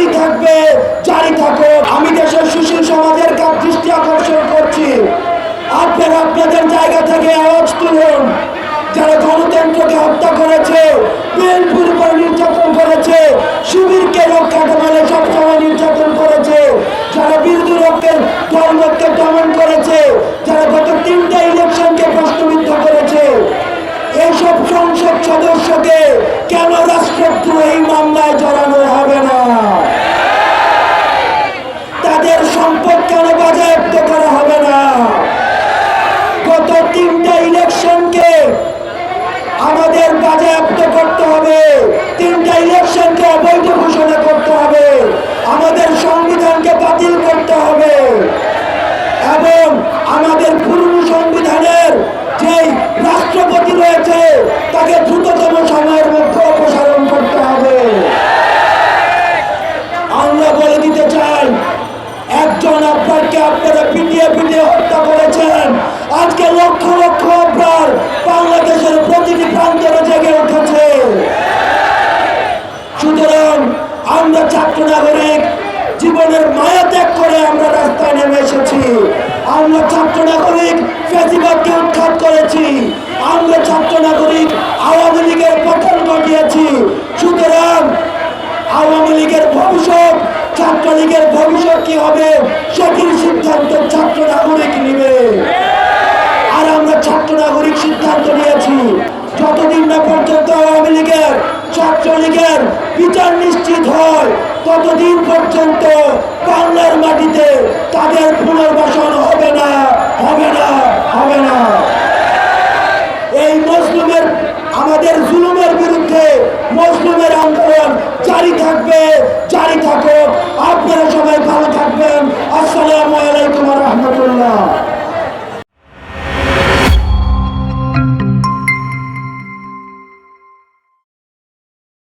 জারি থাকবে, জারি থাকো। আমি দেশের সুশীল সমাজের কাজ দৃষ্টি আকর্ষণ করছি। আপনারা আপনাদের জায়গা থেকে আওয়াজ এবং আমাদের পুরনো সংবিধানের যে রাষ্ট্রপতি রয়েছে, তাকে দ্রুততম সময়ের মধ্যে অপসারণ করতে হবে। আমরা বলে দিতে চাই, একজন আপনাকে আপনারা পিটিয়ে পিটিয়ে হত্যা করেছেন। আজকে করেছি। আমরা ছাত্র নাগরিক, আওয়ামী লীগের পতন ঘটিয়েছি। সুতরাং আওয়ামী লীগের ভবিষ্যৎ ছাত্রলীগের ভবিষ্যৎ কি হবে সেটির সিদ্ধান্ত ছাত্র নাগরিক নেবে। আর আমরা ছাত্র নাগরিক সিদ্ধান্ত নিয়েছি। যতদিন না পর্যন্ত আওয়ামী লীগের ছাত্রলীগের বিচার নিশ্চিত হয়, ততদিন পর্যন্ত বাংলার মাটিতে তাদের পুনর্বাসন হবে আমাদের জুলুমের বিরুদ্ধে মজলুমের আন্দোলন জারি